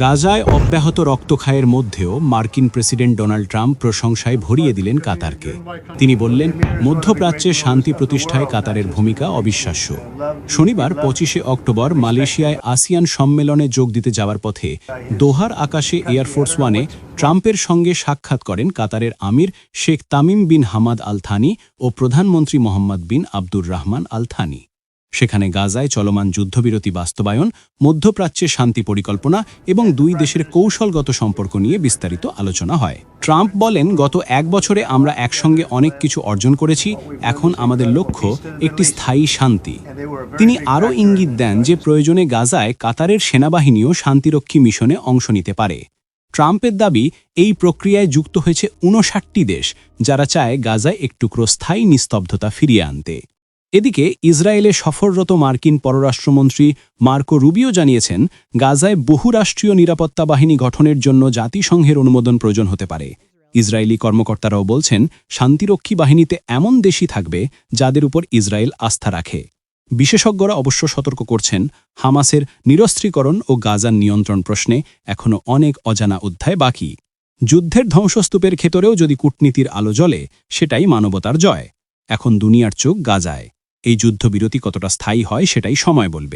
গাজায় অব্যাহত রক্তক্ষয়ের মধ্যেও মার্কিন প্রেসিডেন্ট ডোনাল্ড ট্রাম্প প্রশংসায় ভরিয়ে দিলেন কাতারকে। তিনি বললেন, মধ্যপ্রাচ্যে শান্তি প্রতিষ্ঠায় কাতারের ভূমিকা অবিশ্বাস্য। শনিবার পঁচিশে অক্টোবর মালয়েশিয়ায় আসিয়ান সম্মেলনে যোগ দিতে যাওয়ার পথে দোহার আকাশে এয়ারফোর্স ওয়ানে ট্রাম্পের সঙ্গে সাক্ষাৎ করেন কাতারের আমির Sheikh Tamim bin Hamad Al Thani ও প্রধানমন্ত্রী Mohammed bin Abdur Rahman Al Thani সেখানে গাজায় চলমান যুদ্ধবিরতি বাস্তবায়ন, মধ্যপ্রাচ্যে শান্তি পরিকল্পনা এবং দুই দেশের কৌশলগত সম্পর্ক নিয়ে বিস্তারিত আলোচনা হয়। ট্রাম্প বলেন, গত এক বছরে আমরা একসঙ্গে অনেক কিছু অর্জন করেছি, এখন আমাদের লক্ষ্য একটি স্থায়ী শান্তি। তিনি আরও ইঙ্গিত দেন যে প্রয়োজনে গাজায় কাতারের সেনাবাহিনীও শান্তিরক্ষী মিশনে অংশ নিতে পারে। ট্রাম্পের দাবি, এই প্রক্রিয়ায় যুক্ত হয়েছে উনষাটটি দেশ, যারা চায় গাজায় একটুকরো স্থায়ী নিস্তব্ধতা ফিরিয়ে আনতে। এদিকে ইসরায়েলে সফররত মার্কিন পররাষ্ট্রমন্ত্রী মার্কো রুবিও জানিয়েছেন, গাজায় বহুরাষ্ট্রীয় নিরাপত্তা বাহিনী গঠনের জন্য জাতিসংঘের অনুমোদন প্রয়োজন হতে পারে। ইসরায়েলি কর্মকর্তারাও বলছেন, শান্তিরক্ষী বাহিনীতে এমন দেশই থাকবে যাদের উপর ইসরায়েল আস্থা রাখে। বিশেষজ্ঞরা অবশ্য সতর্ক করছেন, হামাসের নিরস্ত্রীকরণ ও গাজার নিয়ন্ত্রণ প্রশ্নে এখনও অনেক অজানা অধ্যায় বাকি। যুদ্ধের ধ্বংসস্তূপের ক্ষেতরেও যদি কূটনীতির আলো জ্বলে, সেটাই মানবতার জয়। এখন দুনিয়ার চোখ গাজায়। এই যুদ্ধবিরতি কতটা স্থায়ী হয় সেটাই সময় বলবে।